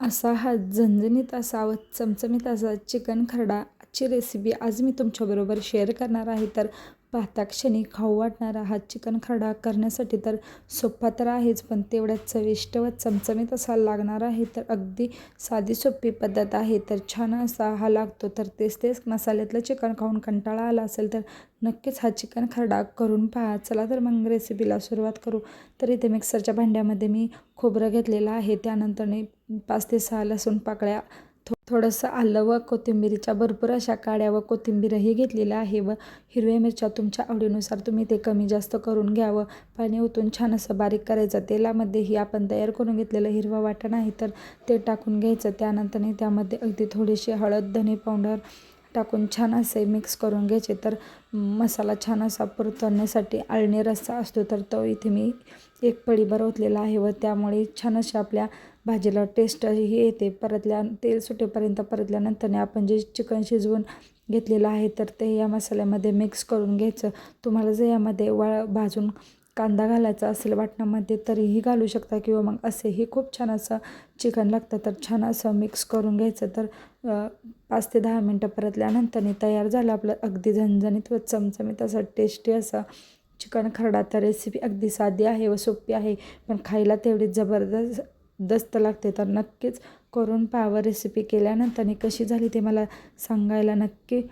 असा हा झणझणीत असा व चमचमीत असा चिकन ची रेसिपी आज मी तुमच्याबरोबर शेअर करणार आहे. तर पाहता क्षणी खाऊ वाटणारा हा चिकन खरडा करण्यासाठी तर सोपा तर आहेच पण तेवढ्याच चविष्ट व चमचमीत असा लागणार आहे. तर अगदी साधी सोपी पद्धत आहे. तर छान असा हा लागतो. तर तेच तेच मसाल्यातलं चिकन खाऊन कंटाळा आला असेल तर नक्कीच हा चिकन खरडा करून पहा. चला तर मग रेसिपीला सुरुवात करू. तर इथे मिक्सरच्या भांड्यामध्ये मी खोबरं घेतलेलं आहे. त्यानंतरने पाच ते सहा लसूण पाकळ्या थोडंसं आलं व कोथिंबीरीच्या भरपूर अशा काड्या व कोथिंबीरही घेतलेलं आहे व हिरव्या मिरच्या तुमच्या आवडीनुसार तुम्ही ते कमी जास्त करून घ्यावं पाणी ओतून छान असं बारीक करायचं. तेलामध्येही आपण तयार करून घेतलेलं हिरवं वाटण आहे तर ते टाकून घ्यायचं. त्यानंतरने त्यामध्ये अगदी थोडीशी हळद धने पावडर टाकून छान असे मिक्स करून घ्यायचे. तर मसाला छान असा परतवण्यासाठी आळणी रस्सा असतो तर तो इथे मी एक पळी ओतलेला आहे व त्यामुळे छान अशा आपल्या भाजीला टेस्टही येते. परतल्या तेल सुटेपर्यंत परतल्यानंतरने आपण जे चिकन शिजवून घेतलेलं आहे तर ते या मसाल्यामध्ये मिक्स करून घ्यायचं. तुम्हाला जर यामध्ये वळ भाजून कांदा घालायचा असेल वाटणामध्ये तरीही घालू शकता किंवा मग असेही खूप छान असं चिकन लागतं तर छान असं मिक्स करून घ्यायचं. तर पाच ते दहा मिनटं परतल्यानंतरने तयार झालं आपलं अगदी झणझणीत व चमचमीत असं टेस्टी असं चिकन खरडा. तर रेसिपी अगदी साधी आहे व सोपी आहे पण खायला तेवढी जबरदस्त दस्त लागते. तर नक्कीच करून पाहावं रेसिपी केल्यानंतर कशी झाली ते मला सांगायला नक्की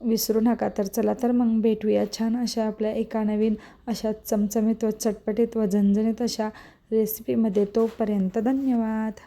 विसरू नका. तर चला तर मग भेटूया छान अशा आपल्या एका नवीन अशा चमचमीत व चटपटीत व झणझणीत अशा रेसिपीमध्ये तोपर्यंत धन्यवाद.